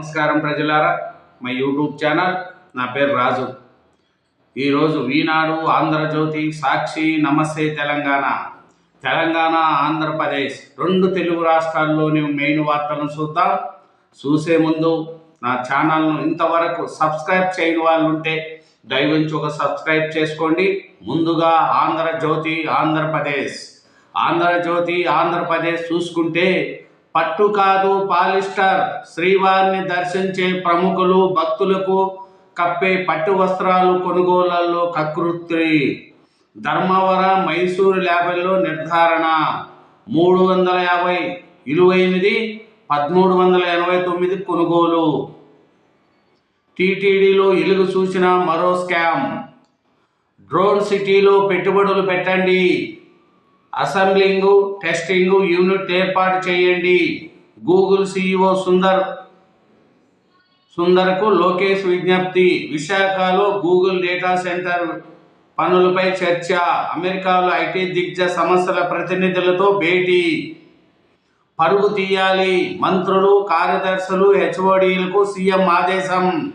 నమస్కారం ప్రజలారా. మా యూట్యూబ్ ఛానల్ నా పేరు రాజు. ఈరోజు ఈనాడు ఆంధ్రజ్యోతి సాక్షి నమస్తే తెలంగాణ. తెలంగాణ ఆంధ్రప్రదేశ్ రెండు తెలుగు రాష్ట్రాల్లోని మెయిన్ వార్తలను చూద్దాం. చూసే ముందు నా ఛానల్ను ఇంతవరకు సబ్స్క్రైబ్ చేయని వాళ్ళు ఉంటే దయవించి ఒక సబ్స్క్రైబ్ చేసుకోండి. ముందుగా ఆంధ్రజ్యోతి ఆంధ్రప్రదేశ్. ఆంధ్రజ్యోతి ఆంధ్రప్రదేశ్ చూసుకుంటే పట్టు కాదు పాలిస్టర్. శ్రీవారిని దర్శించే ప్రముఖులు భక్తులకు కప్పే పట్టు వస్త్రాలు కొనుగోళ్ళలో కకృత్రి ధర్మవరం మైసూరు ల్యాబెల్లో నిర్ధారణ. మూడు వందల యాభై విలువైనది పదమూడు వందల ఎనభై తొమ్మిది కొనుగోలు. టీటీడీలో ఇలుగు చూసిన మరో స్కామ్. డ్రోన్ సిటీలో పెట్టుబడులు పెట్టండి. అసెంబ్లింగ్ టెస్టింగ్ యూనిట్ ఏర్పాటు చేయండి. గూగుల్ సిఇఓ సుందర్ సుందర్కు లోకేష్ విజ్ఞప్తి. విశాఖలో గూగుల్ డేటా సెంటర్ పనులపై చర్చ. అమెరికాలో ఐటీ దిగ్గజ సంస్థల ప్రతినిధులతో భేటీ. పరుగు తీయాలి. మంత్రులు కార్యదర్శులు హెచ్ఓడీలకు సీఎం ఆదేశం.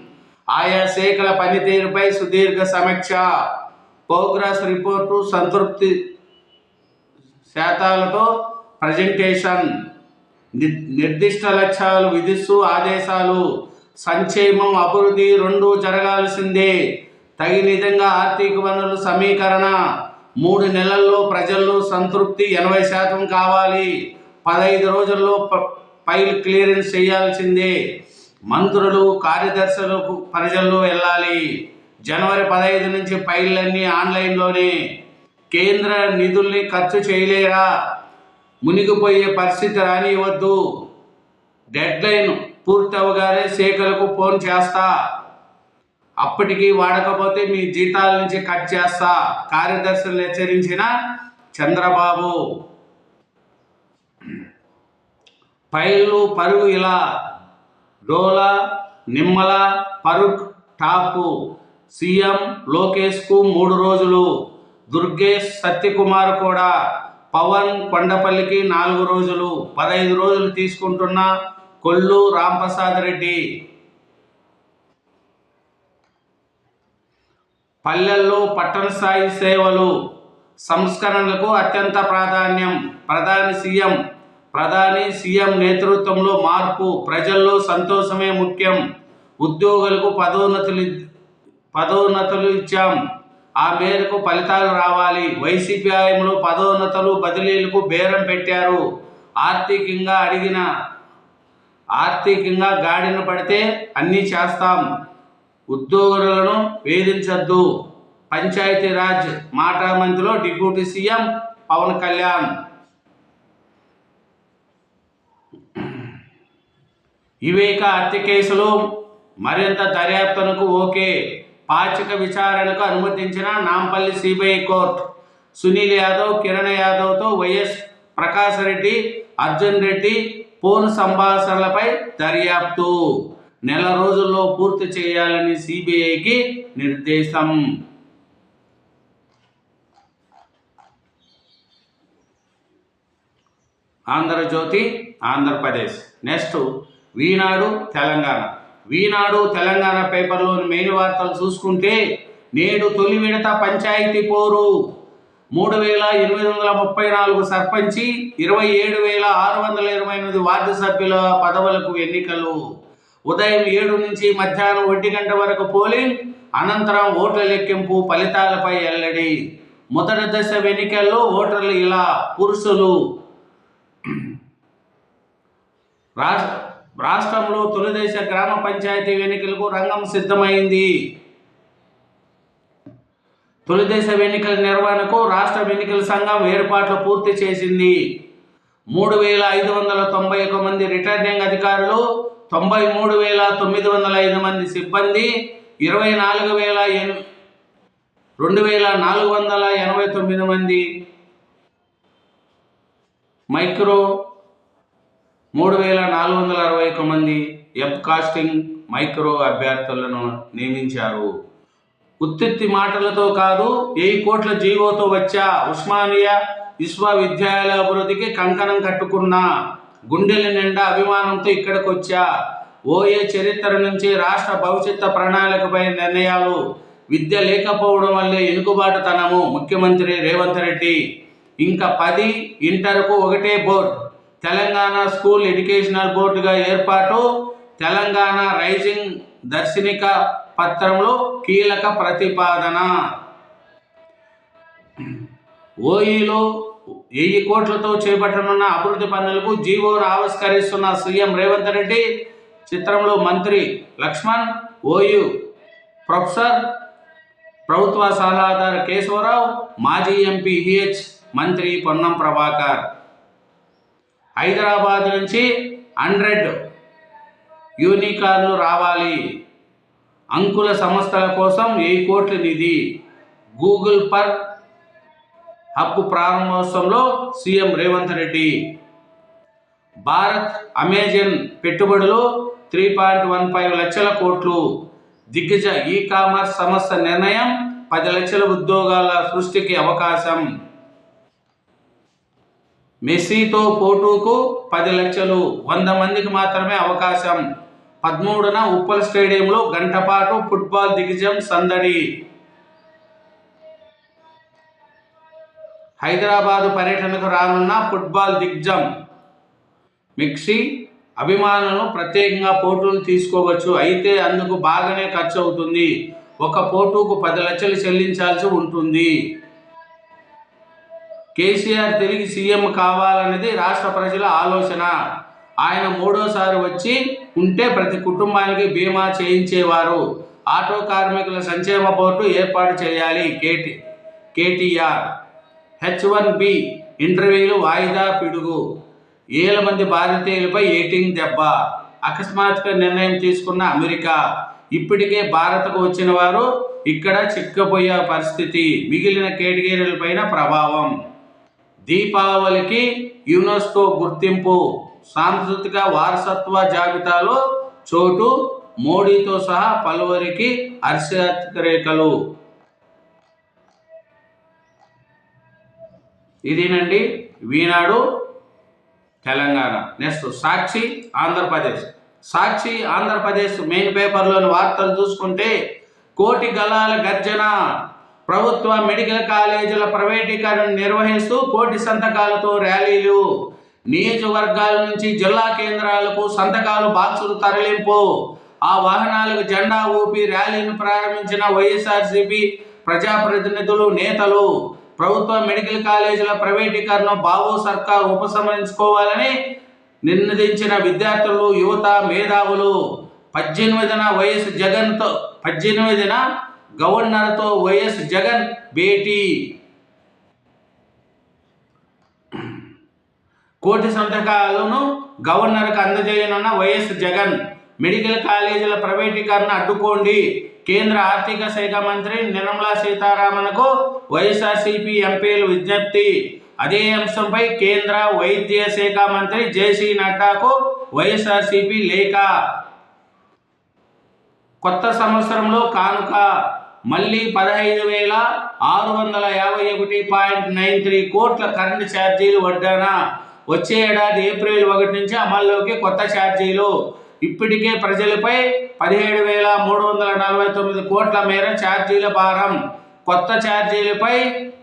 ఆయా శాఖల పనితీరుపై సుదీర్ఘ సమీక్ష. ప్రోగ్రెస్ రిపోర్టు సంతృప్తి శాతాలతో ప్రజెంటేషన్. ని- నిర్దిష్ట లక్ష్యాలు విధిస్తూ ఆదేశాలు. సంక్షేమం అభివృద్ధి రెండు జరగాల్సిందే. తగిన విధంగా ఆర్థిక వనరుల సమీకరణ. మూడు నెలల్లో ప్రజల్లో సంతృప్తి ఎనభై శాతం కావాలి. పదహైదు రోజుల్లో ప- ఫైల్ క్లియరెన్స్ చేయాల్సిందే. మంత్రులు కార్యదర్శులకు ప్రజల్లో వెళ్ళాలి. జనవరి పదహైదు నుంచి ఫైళ్ళన్నీ ఆన్లైన్లోనే. కేంద్ర నిధుల్ని ఖర్చు చేయలేరా? మునిగిపోయే పరిస్థితి రానివ్వద్దు డెడ్ లైన్ పూర్తి అవగానే శాఖలకు ఫోన్ చేస్తా. అప్పటికి వాడకపోతే మీ జీతాల నుంచి కట్ చేస్తా. కార్యదర్శులు హెచ్చరించిన చంద్రబాబు. పైలు పరుగు ఇలా. డోలా నిమ్మల పరుగ్ టాపు. సీఎం లోకేష్కు మూడు రోజులు. దుర్గేష్ సత్యకుమార్ కూడా పవన్ కొండపల్లికి నాలుగు రోజులు పదహైదు రోజులు తీసుకుంటున్న కొల్లు రాంప్రసాద్ రెడ్డి. పల్లెల్లో పట్టణ స్థాయి సేవలు సంస్కరణలకు అత్యంత ప్రాధాన్యం. ప్రధాని సీఎం ప్రధాని సీఎం నేతృత్వంలో మార్పు ప్రజల్లో సంతోషమే ముఖ్యం. ఉద్యోగులకు పదోన్నతులు పదోన్నతులు ఇచ్చాం. ఆ మేరకు ఫలితాలు రావాలి. వైసీపీ ఆయంలో పదోన్నతులు బదిలీలకు బేరం పెట్టారు. ఆర్థికంగా అడిగిన ఆర్థికంగా గాడిన పడితే అన్నీ చేస్తాం. ఉద్యోగులను వేధించద్దు. పంచాయతీరాజ్ మాటా మంత్రిలో డిప్యూటీ సీఎం పవన్ కళ్యాణ్. ఇవేక హత్య కేసులు మరింత దర్యాప్తునకు ఓకే. పాచిక విచారణకు అనుమతించిన నాంపల్లి సిబిఐ కోర్టు సునీల్ యాదవ్ కిరణ్ యాదవ్తో వైఎస్ ప్రకాష్ రెడ్డి అర్జున్ రెడ్డి ఫోన్ సంభాషణలపై దర్యాప్తు. నెల రోజుల్లో పూర్తి చేయాలని సిబిఐకి నిర్దేశం. ఆంధ్రజ్యోతి ఆంధ్రప్రదేశ్. నెక్స్ట్ వీనాడు తెలంగాణ. వీనాడు తెలంగాణ పేపర్లోని మెయిన్ వార్తలు చూసుకుంటే నేడు తొలి విడత పంచాయతీ పోరు. మూడు వేల ఎనిమిది వందల ముప్పై నాలుగు సర్పంచి ఇరవై ఏడు వేల ఆరు వందల ఇరవై ఎనిమిది వార్డు సభ్యుల పదవులకు ఎన్నికలు. ఉదయం ఏడు నుంచి మధ్యాహ్నం ఒంటి గంట వరకు పోలింగ్ అనంతరం ఓట్ల లెక్కింపు ఫలితాలపై వెల్లడి మొదటి దశ ఎన్నికల్లో ఓటర్లు ఇలా పురుషులు. రాష్ట్ర రాష్ట్రంలో తొలిదశ గ్రామ పంచాయతీ ఎన్నికలకు రంగం సిద్ధమైంది. తొలిదశ ఎన్నికల నిర్వహణకు రాష్ట్ర ఎన్నికల సంఘం ఏర్పాట్లు పూర్తి చేసింది. మూడు వేల ఐదు వందల తొంభై ఒక మంది రిటర్నింగ్ అధికారులు తొంభై మూడు వేల తొమ్మిది వందల ఐదు మంది సిబ్బంది ఇరవై నాలుగు వేల ఎన్ రెండు వేల నాలుగు వందల ఎనభై తొమ్మిది మంది మైక్రో మూడు వేల నాలుగు వందల అరవై ఒక మంది ఎఫ్ కాస్టింగ్ మైక్రో అభ్యర్థులను నియమించారు. ఉత్తిత్తి మాటలతో కాదు వెయ్యి కోట్ల జీవోతో వచ్చా ఉస్మానియా విశ్వవిద్యాలయ అభివృద్ధికి కంకణం కట్టుకున్నా గుండెల నిండా అభిమానంతో ఇక్కడికి వచ్చా ఓఏ చరిత్ర నుంచి రాష్ట్ర భవిష్యత్తు ప్రణాళికపై నిర్ణయాలు విద్య లేకపోవడం వల్లే ఎనుకుబాటుతనము ముఖ్యమంత్రి రేవంత్ రెడ్డి. ఇంకా పది ఇంటర్కు ఒకటే బోర్డు. తెలంగాణ స్కూల్ ఎడ్యుకేషనల్ బోర్డుగా ఏర్పాటు తెలంగాణ రైజింగ్ దర్శనిక పత్రంలో కీలక ప్రతిపాదన. ఓఈలో వెయ్యి కోట్లతో చేపట్టనున్న అభివృద్ధి పనులకు జీవోను ఆవిష్కరిస్తున్న సీఎం రేవంత్ రెడ్డి చిత్రంలో మంత్రి లక్ష్మణ్ ఓయు ప్రొఫెసర్ ప్రభుత్వ సలహాదారు కేశవరావు మాజీ ఎంపీ హెచ్ మంత్రి పొన్నం ప్రభాకర్. హైదరాబాద్ నుంచి హండ్రెడ్ యూనికార్లు రావాలి. అంకుల సంస్థల కోసం వెయ్యి కోట్ల నిధి. గూగుల్ పర్ హబ్ ప్రారంభోత్సవంలో సీఎం రేవంత్ రెడ్డి. భారత్ అమెజాన్ పెట్టుబడులు త్రీ పాయింట్ వన్ ఫైవ్ లక్షల కోట్లు. దిగ్గజ ఈ కామర్స్ సంస్థ నిర్ణయం పది లక్షల ఉద్యోగాల సృష్టికి అవకాశం. మెస్సీతో పోటుకు పది లక్షలు వంద మందికి మాత్రమే అవకాశం. పదమూడున ఉప్పల్ స్టేడియంలో గంటపాటు ఫుట్బాల్ దిగ్గజం సందడి. హైదరాబాదు పర్యటనకు రానున్న ఫుట్బాల్ దిగ్గజం. మిక్సీ అభిమానులను ప్రత్యేకంగా పోటీలు తీసుకోవచ్చు. అయితే అందుకు బాగానే ఖర్చు అవుతుంది ఒక పోటుకు పది లక్షలు చెల్లించాల్సి ఉంటుంది. కేసీఆర్ తిరిగి సీఎం కావాలనేది రాష్ట్ర ప్రజల ఆలోచన. ఆయన మూడోసారి వచ్చి ఉంటే ప్రతి కుటుంబానికి బీమా చేయించేవారు. ఆటో కార్మికుల సంక్షేమ బోర్డు ఏర్పాటు చేయాలి KT KTR. H one B ఇంటర్వ్యూలు వాయిదా పిడుగు. ఏళ్ళ మంది భారతీయులపై ఏటింగ్ దెబ్బ. అకస్మాత్తుగా నిర్ణయం తీసుకున్న అమెరికా. ఇప్పటికే భారత్కు వచ్చిన వారు ఇక్కడ చిక్కపోయే పరిస్థితి. మిగిలిన కేటగిరీలపైన ప్రభావం. దీపావళికి యునెస్కో గుర్తింపు. సాంస్కృతిక వారసత్వ జాబితాలో చోటు మోడీతో సహా పలువురికి హర్షరేఖలు ఇదేనండి వీనాడు తెలంగాణ. నెక్స్ట్ సాక్షి ఆంధ్రప్రదేశ్. సాక్షి ఆంధ్రప్రదేశ్ మెయిన్ పేపర్లోని వార్తలు చూసుకుంటే కోటి గలాల గర్జన. ప్రభుత్వ మెడికల్ కాలేజీల ప్రైవేటీకరణ నిర్వహిస్తూ కోటి సంతకాలతో ర్యాలీలు. నియోజకవర్గాల నుంచి జిల్లా కేంద్రాలకు సంతకాలు బాక్సులు తరలింపు. ఆ వాహనాలకు జెండా ఊపి ర్యాలీని ప్రారంభించిన వైఎస్ఆర్సీపీ ప్రజాప్రతినిధులు నేతలు. ప్రభుత్వ మెడికల్ కాలేజీల ప్రైవేటీకరణ బాబు సర్కార్ ఉపసంహరించుకోవాలని నిర్ణయించిన విద్యార్థులు యువత మేధావులు. పద్దెనిమిదిన వైఎస్ జగన్తో పద్దెనిమిదిన గవర్నర్తో వైఎస్ జగన్ భేటీ. కోటి సంతకాలను గవర్నర్కు అందజేయనున్న వైఎస్ జగన్ మెడికల్ కాలేజీల ప్రైవేటీకరణ అడ్డుకోండి. కేంద్ర ఆర్థిక శాఖ మంత్రి నిర్మలా సీతారామన్కు వైఎస్ఆర్సీపీ ఎంపీలు విజ్ఞప్తి. అదే అంశంపై కేంద్ర వైద్య శాఖ మంత్రి జేసీ నడ్డాకు వైఎస్ఆర్సీపీ లేఖ. కొత్త సంవత్సరంలో కానుక మళ్ళీ పదహైదు వేల ఆరు వందల యాభై ఒకటి పాయింట్ నైన్ త్రీ కోట్ల కరెంటు ఛార్జీలు వడ్డాన? వచ్చే ఏడాది ఏప్రిల్ ఒకటి నుంచి అమల్లోకి కొత్త ఛార్జీలు. ఇప్పటికే ప్రజలపై పదిహేడు వేల మూడు వందల నలభై తొమ్మిది కోట్ల మేర ఛార్జీల భారం. కొత్త ఛార్జీలపై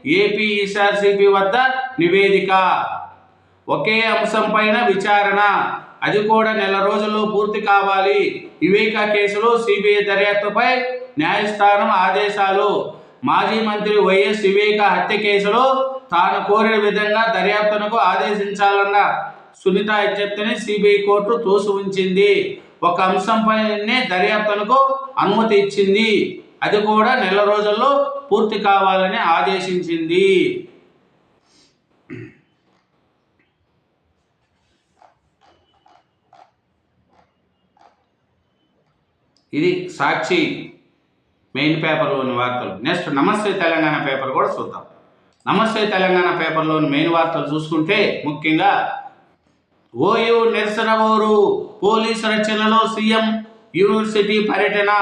ఏపీ ఈసార్సీపీ వద్ద నివేదిక. ఒకే అంశం పైన విచారణ. అది కూడా నెల రోజుల్లో పూర్తి కావాలి. వివేకా కేసులో సిబిఐ దర్యాప్తుపై న్యాయస్థానం ఆదేశాలు. మాజీ మంత్రి వైఎస్ వివేక హత్య కేసులో తాను కోరిన విధంగా దర్యాప్తునకు ఆదేశించాలన్న సునీత విజ్ఞప్తిని సిబిఐ కోర్టు తోసి ఉంచింది. ఒక అంశంపైనే దర్యాప్తునకు అనుమతి ఇచ్చింది. అది కూడా నెల రోజుల్లో పూర్తి కావాలని ఆదేశించింది. ఇది సాక్షి మెయిన్ పేపర్లోని వార్తలు. నెక్స్ట్ నమస్తే తెలంగాణ పేపర్ కూడా చూద్దాం. నమస్తే తెలంగాణ పేపర్లోని మెయిన్ వార్తలు చూసుకుంటే ముఖ్యంగా ఓయూ నిరసన పోలీసు రచనలో సీఎం యూనివర్సిటీ పర్యటన.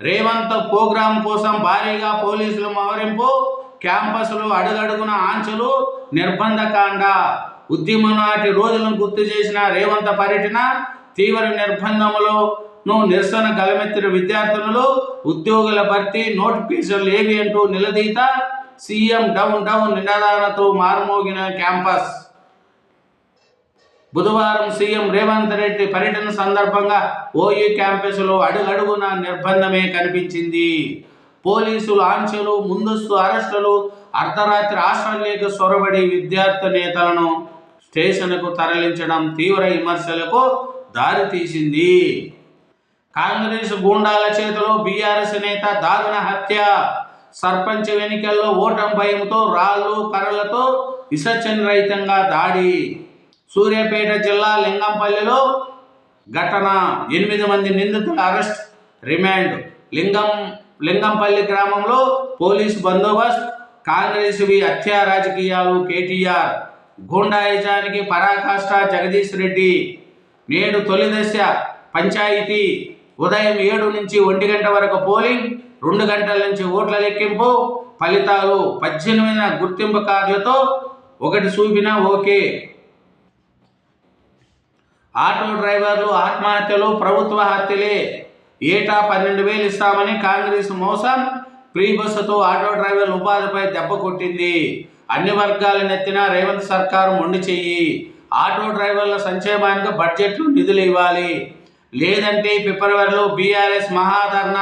రేవంత్ ప్రోగ్రాం కోసం భారీగా పోలీసులు మోహరింపు క్యాంపస్లు అడుగడుగున ఆంక్షలు నిర్బంధకాండ. ఉద్యమం నాటి రోజులను గుర్తు చేసిన రేవంత పర్యటన తీవ్ర నిర్బంధములో ను నిరసన గలమెత్తిన విద్యార్థులలో ఉద్యోగుల భర్తీ నోటిఫికేషన్లు ఏవి అంటూ నిలదీత? సీఎం డౌన్ డౌన్ నినాదాలతో మారుమోగిన క్యాంపస్. బుధవారం సీఎం రేవంత్ రెడ్డి పర్యటన సందర్భంగా ఓయూ క్యాంపస్లో అడుగడుగున నిర్బంధమే కనిపించింది. పోలీసులు ఆంక్షలు ముందస్తు అరెస్టులు అర్ధరాత్రి ఆస్ట్రేలియాకు సొరబడి విద్యార్థి నేతలను స్టేషన్కు తరలించడం తీవ్ర విమర్శలకు దారితీసింది. కాంగ్రెస్ గూండాల చేతిలో బీఆర్ఎస్ నేత దారుణ హత్య. సర్పంచ్ ఎన్నికల్లో ఓటం భయంతో రాళ్ళు కర్రలతో విసర్జన రహితంగా దాడి. సూర్యాపేట జిల్లా లింగంపల్లిలో ఘటన. ఎనిమిది మంది నిందితుల అరెస్ట్ రిమాండ్. లింగం లింగంపల్లి గ్రామంలో పోలీసు బందోబస్తు. కాంగ్రెస్ వి హత్యా రాజకీయాలు కేటీఆర్. గూండాయిజానికి పరాకాష్ట జగదీష్ రెడ్డి. నేడు తొలి దశ పంచాయతీ. ఉదయం ఏడు నుంచి ఒంటి గంట వరకు పోలింగ్ రెండు గంటల నుంచి ఓట్ల లెక్కింపు ఫలితాలు పద్దెనిమిది గుర్తింపు కార్డులతో ఒకటి చూపినా ఓకే. ఆటో డ్రైవర్లు ఆత్మహత్యలు ప్రభుత్వ హత్యలే. ఏటా పన్నెండు వేలు ఇస్తామని కాంగ్రెస్ మోసం ఫ్రీ బస్సుతో ఆటో డ్రైవర్ల ఉపాధిపై దెబ్బ కొట్టింది. అన్ని వర్గాల నెత్తిన రేవంత్ సర్కారు మొండి చెయ్యి. ఆటో డ్రైవర్ల సంక్షేమానికి బడ్జెట్లు నిధులు ఇవ్వాలి. లేదంటే ఫిబ్రవరిలో బీఆర్ఎస్ మహాధర్ణ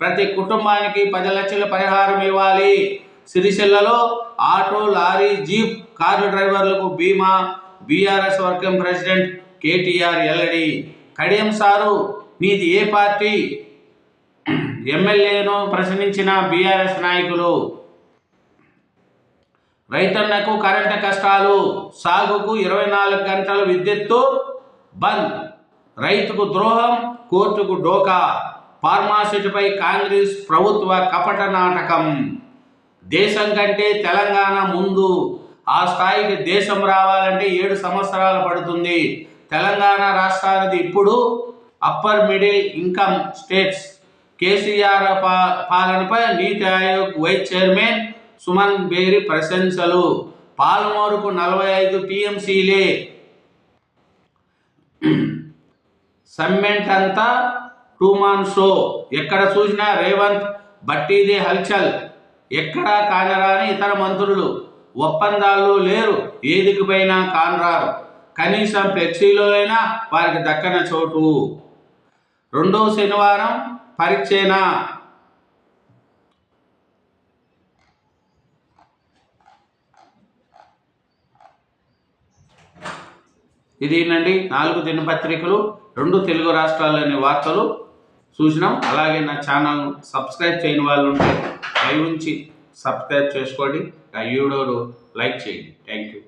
ప్రతి కుటుంబానికి పది లక్షల పరిహారం ఇవ్వాలి. సిరిసిల్లలో ఆటో లారీ జీప్ కారు డ్రైవర్లకు బీమా బీఆర్ఎస్ వర్కింగ్ ప్రెసిడెంట్ కేటీఆర్ ఎల్లడి కడియం సారు నీది ఏ పార్టీ? ఎమ్మెల్యేను ప్రశ్నించిన బీఆర్ఎస్ నాయకులు రైతన్నకు కరెంటు కష్టాలు సాగుకు ఇరవై నాలుగు గంటల విద్యుత్తు బంద్. రైతుకు ద్రోహం కోర్టుకు డోకా ఫార్మాసిటీపై కాంగ్రెస్ ప్రభుత్వ కపట నాటకం. దేశం కంటే తెలంగాణ ముందు. ఆ స్థాయికి దేశం రావాలంటే ఏడు సంవత్సరాలు పడుతుంది. తెలంగాణ రాష్ట్రానికి ఇప్పుడు upper middle income states KCR పా పాలనపై నీతి ఆయోగ్ వైస్ చైర్మన్ సుమన్ బేరి ప్రశంసలు. పాలమూరుకు నలభై ఐదు టీఎంసీలే సమ్మెంట్ అంతా టూ మాన్ షో. ఎక్కడ చూసినా రేవంత్ బట్టీది హల్చల్. ఎక్కడా కానరాని ఇతర మంత్రులు. ఒప్పందాలు లేరు ఏదికి పోయినా కానరారు. కనీసం ఫ్లెక్సీలో అయినా వారికి దక్కన చోటు. రెండో శనివారం పరీక్షేనా ఇది ఏంటండి? నాలుగు దినపత్రికలు రెండు తెలుగు రాష్ట్రాల్లోని వార్తలు చూసినాం. అలాగే నా ఛానల్ సబ్స్క్రైబ్ చేయని వాళ్ళు ఉంటే పై ఉంచి సబ్స్క్రైబ్ చేసుకోండి. ఆ వీడియోను లైక్ చేయండి. Thank you